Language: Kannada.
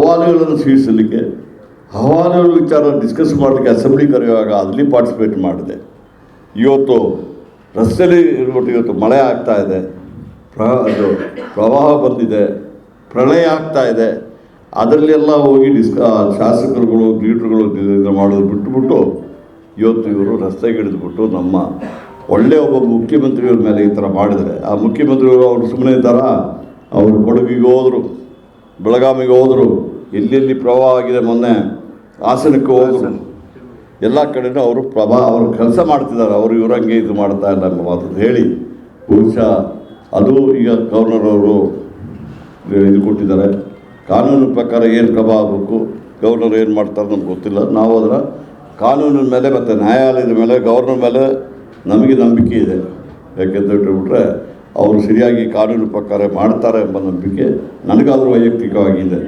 ಅಹವಾಲುಗಳನ್ನು ಸ್ವೀಕರಿಸಲಿಕ್ಕೆ, ಅಹವಾಲುಗಳ ವಿಚಾರ ಡಿಸ್ಕಸ್ ಮಾಡಲಿಕ್ಕೆ ಅಸೆಂಬ್ಲಿ ಕರೆಯುವಾಗ ಅಲ್ಲಿ ಪಾರ್ಟಿಸಿಪೇಟ್ ಮಾಡಿದೆ. ಇವತ್ತು ರಸ್ತೆಯಲ್ಲಿ ಇರ್ಬಿಟ್ಟು ಇವತ್ತು ಮಳೆ ಆಗ್ತಾ ಇದೆ ಅದು ಪ್ರವಾಹ ಬಂದಿದೆ, ಪ್ರಳಯ ಆಗ್ತಾ ಇದೆ. ಅದರಲ್ಲೆಲ್ಲ ಹೋಗಿ ಡಿಸ್ಕ ಶಾಸಕರುಗಳು ಲೀಡ್ರುಗಳು ಮಾಡೋದು ಬಿಟ್ಟುಬಿಟ್ಟು ಇವತ್ತು ಇವರು ರಸ್ತೆಗೆ ಹಿಡಿದುಬಿಟ್ಟು ನಮ್ಮ ಒಳ್ಳೆಯ ಒಬ್ಬ ಮುಖ್ಯಮಂತ್ರಿಯವ್ರ ಮೇಲೆ ಈ ಥರ ಮಾಡಿದರೆ, ಆ ಮುಖ್ಯಮಂತ್ರಿಗಳು ಅವರು ಸುಮ್ಮನೆ ಇದ್ದಾರಾ? ಅವರು ಕೊಡಗಿಗೆ ಹೋದರು, ಬೆಳಗಾವಿಗೆ ಹೋದರು ಎಲ್ಲೆಲ್ಲಿ ಪ್ರವಾಹ ಆಗಿದೆ ಮೊನ್ನೆ ಹಾಸನಕ್ಕೆ ಹೋದರು. ಎಲ್ಲ ಕಡೆನೂ ಅವರು ಪ್ರಭಾವ ಅವರು ಕೆಲಸ ಮಾಡ್ತಿದ್ದಾರೆ ಅವರು ಇವರಂಗೆ ಇದು ಮಾಡ್ತಾ ಇಲ್ಲ ಅನ್ನೋ ಮಾತನ್ನು ಹೇಳಿ ಬಹುಶಃ ಅದು ಈಗ ಗವರ್ನರ್ ಅವರು ಇದು ಕೊಟ್ಟಿದ್ದಾರೆ. ಕಾನೂನು ಪ್ರಕಾರ ಏನು ಪ್ರಭಾವ ಆಗಬೇಕು ಗವರ್ನರ್ ಏನು ಮಾಡ್ತಾರೆ ನಮ್ಗೆ ಗೊತ್ತಿಲ್ಲ. ನಾವು ಅದರ ಕಾನೂನಿನ ಮೇಲೆ ಮತ್ತು ನ್ಯಾಯಾಲಯದ ಮೇಲೆ ಗವರ್ನರ್ ಮೇಲೆ ನಮಗೆ ನಂಬಿಕೆ ಇದೆ. ಯಾಕೆಂತ ಹೇಳ್ಬಿಟ್ರೆ ಅವರು ಸರಿಯಾಗಿ ಕಾನೂನು ಪ್ರಕಾರ ಮಾಡ್ತಾರೆ ಎಂಬ ನಂಬಿಕೆ ನನಗಾದರೂ ವೈಯಕ್ತಿಕವಾಗಿದೆ